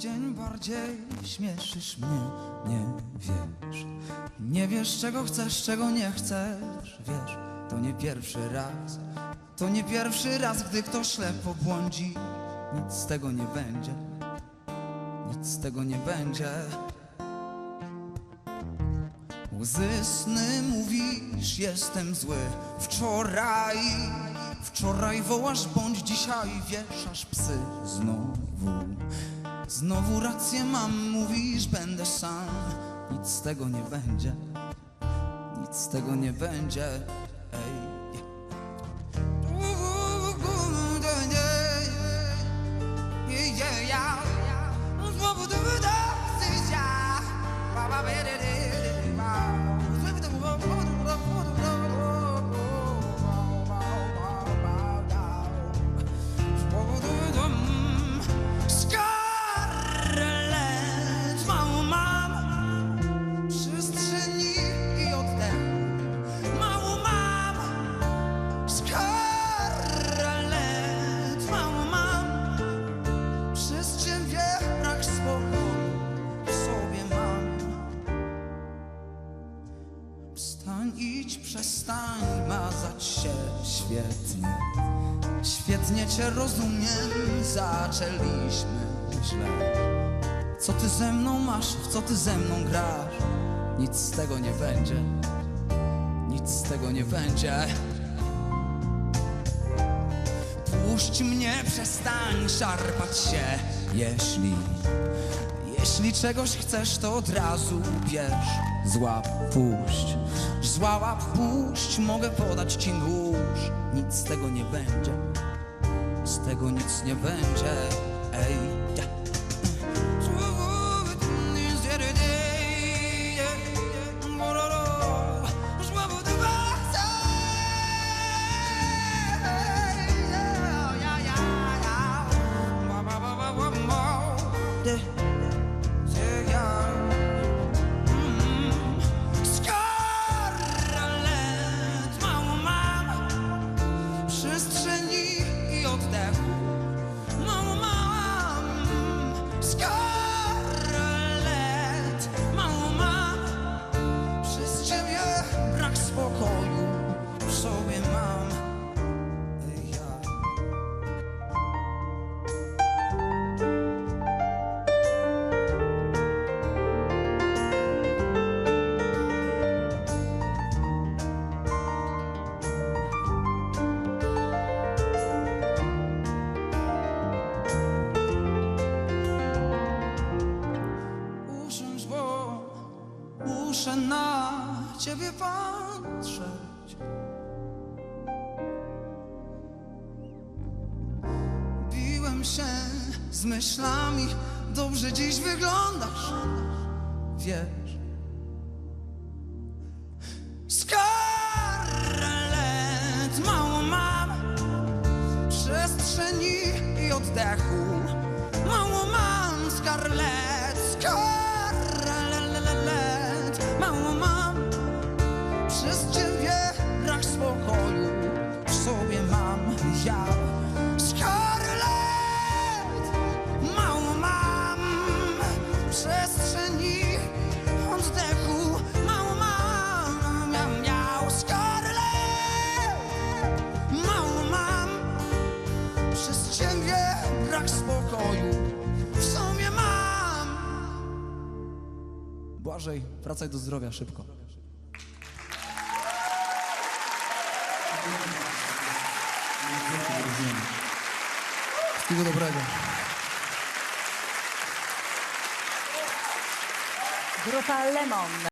dzień bardziej śmieszysz mnie, nie wiesz. Nie wiesz czego chcesz, czego nie chcesz, wiesz. To nie pierwszy raz, to nie pierwszy raz, gdy ktoś ślepo błądzi. Nic z tego nie będzie, nic z tego nie będzie. Łzy sny mówisz, jestem zły Wczoraj, wczoraj wołasz bądź dzisiaj wieszasz psy Znowu, znowu rację mam, mówisz będę sam. Nic z tego nie będzie, nic z tego nie będzie Wstań, idź, przestań mazać się świetnie. Świetnie cię rozumiem, zaczęliśmy źle. Co ty ze mną masz, w co ty ze mną grasz? Nic z tego nie będzie, nic z tego nie będzie. Puść mnie, przestań szarpać się, jeśli, jeśli czegoś chcesz, to od razu bierz. Złap, puść, złap, puść, mogę podać ci nóż. Nic z tego nie będzie, z tego nic nie będzie, ej. ja. Muszę na ciebie patrzeć. Biłem się z myślami, dobrze dziś wyglądasz, wiesz. Scarlet, mało mam przestrzeni i oddechu. Mało mam Scarlet, Scarlet, Błażej, wracaj do zdrowia szybko. Wszystkiego dobrego. Grupa Lemon.